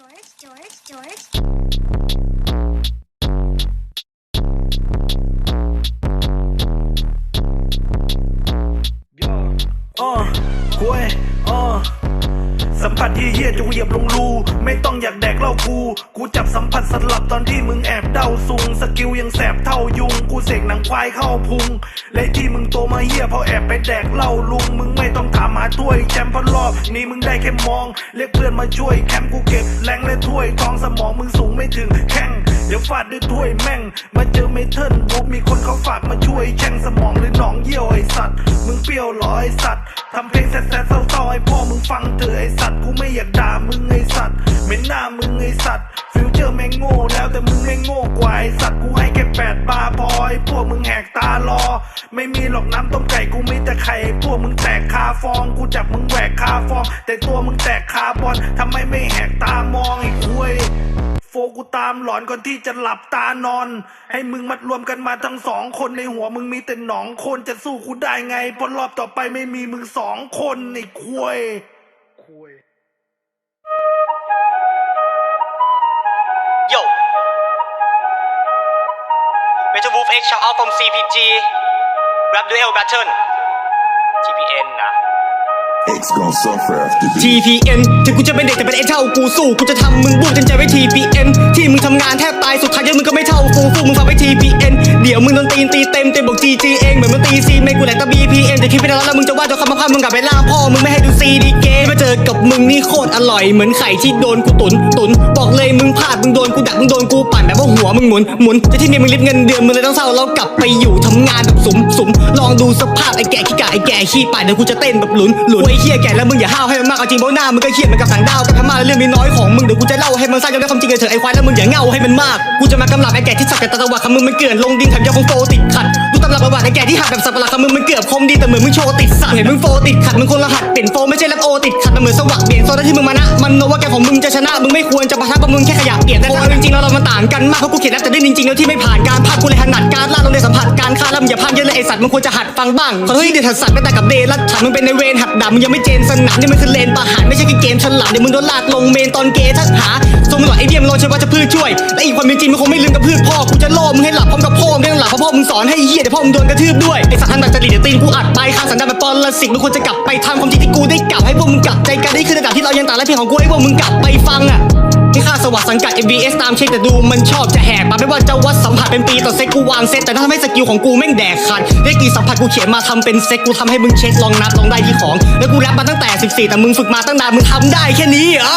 George, George, George. ออ้อคุยอ้อสัมผัสเฮี้ยๆจงเหยียบลงรู ไม่ต้องอยากแดกเหล้ากู กูจับสัมผัสสลับตอนที่มึงแอบเดาซุงสกิลยังแสบเท่ายุง กูเสกหนังควายเข้าพุง และที่มึงโตมาเฮียเพราะแอบไปแดกเหล้าลุง มึงไม่ต้อง ถ้วยแชมป์เพราะรอบนี้มึงได้แค่มอง เรียกเพื่อนมาช่วยแคมป์กูเก็บแรงและถ้วยทองสมองมึงสูงไม่ถึงแข้งเดี๋ยวฟาดด้วยถ้วยแม่ง มาเจอเมทัลบุ๊บมีคนเขาฝากมาช่วยแช่งสมองหรือหนองเยี่ยวไอสัตว์ มึงเปรี้ยวหรอไอสัตว์ทำเพลงแซ่บๆเศร้าๆให้พ่อมึงฟังเถอะไอสัตว์กูไม่อยากด่ามึงไอสัตว์เหม็นหน้ามึงไอสัตว์ บาร์พอไอพวกมึงแหกตารอ ไม่มีหรอกน้ำต้มไก่กูมีแต่ไข่พวกมึงแตกคาฟอง กูจับมึงแหวกคาฟอง แต่ตัวมึงแตกคาบอลทำไมไม่แหกตามองไอ้คุยโฟกูตามหลอนก่อนที่จะหลับตานอน ให้มึงมัดรวมกันมาทั้งสองคนในหัวมึงมีแต่หนองคนจะสู้กูได้ไงเพราะรอบต่อไปไม่มีมึงสองคนไอ้ควยควย Metal Wolf X shout out from CPG Rap Duel Battle TPN นะ X gon' suffer after this. TPN ถึงกูจะเป็นเด็กแต่เป็นไอ้เท่ากูสู้ กูจะทำมึงบูบจนใจไว้ TPN ที่มึงทำงานแทบตายสุดท้ายยังมึงก็ไม่เท่ากูฟูมึงฟังไว้ TPN เดี๋ยวมึงโดนตีนตีเต็มเต็มบอก GG เองเหมือนมึงตีซีไม่กูแหลกตะ BPM แต่คิดไปแล้วแล้วมึงจะว่าจะคำมาคำมึงกลับไปล่าพ่อมึงไม่ให้ดูซีดีเก มาเจอกับมึงนี่โคตรอร่อยเหมือนไข่ที่โดนกูตุนตุนบอกเลยมึงพลาดมึงโดนกูดักมึงโดนกูปั่นแบบว่าหัวมึงหมุนหมุนแต่ที่เมียมึงริบเงินเดือนมึงเลยต้องเศร้าแล้วกลับไปอยู่ทำงานแบบสุมสุมลองดูสภาพไอ้แก่ขี้กาไอ้แก่ขี้ป่านเดี๋ยวกูจะเต้นแบบหลุนหลุนไอ้เหี้ยแก่แล้วมึงอย่าห้าวให้มันมากเอาจริงเพราะหน้ามึงก็เขียนเหมือนกับต่างดาวกับพม่าแล้วเรื่องมีน้อยของมึงเดี๋ยวกูจะเล่าให้มันสั้นจนได้ความจริงเลยเถอะไอ้ควายแล้วมึงอย่าเง่าให้มันมากกูจะมากำลับไอ้แก่ที่สักแต่ตะวันคำมึงมันเกลื่อนลงดินแถมยังคงโฟติดขัดดูตำรับประวัติไอ้แก่ที่หักแบบสับปะรดคำมึงมันเกือบคมดีแต่เหมือนมึงโชว์ติดสัตว์เห็นมึงโฟติดขัดมึงคนละหัดเปลี่ยนโฟไม่ใช่แรปโอติดขัดมันเหมือนสวักเบี่ยงโซนที่มึงมานะ มันโนว่าแกของมึงจะชนะ มึงไม่ควรจะปะทะเพระมึงแค่ขยะเปียกแต่จริงๆแล้วเรามันต่างกันมากเพราะกูเขียนแล้วแต่ได้จริงๆแล้วที่ไม่ผ่านการภาคกูเลยถนัดการล่าลงในสัมผัสการฆ่าแล้วมึงอย่าพลาดเยอะเลยไอสัตว์มึงควรจะหัดฟังบ้างขอโทษที่เดือดสัตว์ไม่แต่กับเดรัจฉานมึงเป็นในเวรหัดด่ามึงยังไม่เจนสนามนี่มันคือเลนประหารไม่ ใช่แค่เกมฉลาดเดี๋ยวมึงโดนลากลงเมนตอนเกทักหาทรงหล่อไอเดียมโลใช่ว่าจะพืชช่วยและอีกความเป็นจริงมึงคงไม่ลืมกับพืชพ่อกูจะล่อมึงให้หลับพร้อมกับพ่อมึงห้หลับเพราะพ่อมึงสอนให้เหี้ยเดี๋ยวพ่อมึงโดนกระทืบด้วยไอสัตว์ทันดักจริตเดี๋ยวตีนกูอัดไปข้าสันดานแบบปรสิบมึงควรจะกลับไปทำความจริงที่กูได้กลับให้พวกมึงกลับใจกันได้คือระดับที่เรายังต่างและเพียงของกูให้พวกมึงกลับไปฟังอะ ที่ข้าสวัสดิ์สังกัด MBS ตามเช็คแต่ดูมันชอบจะแหกมาไม่ว่าจะวัดสัมผัสเป็นปีต่อเซ็กกูวางเซ็ตแต่ถ้าทำให้สกิลของกูแม่งแดกขาดเรียกกี่สัมผัสกูเขียนมาทำเป็นเซ็กกูทำให้มึงเช็คลองนับลองได้ที่ของ แล้วกูแรปมาตั้งแต่ 14 แต่มึงฝึกมาตั้งนานมึงทำได้แค่นี้เหรอ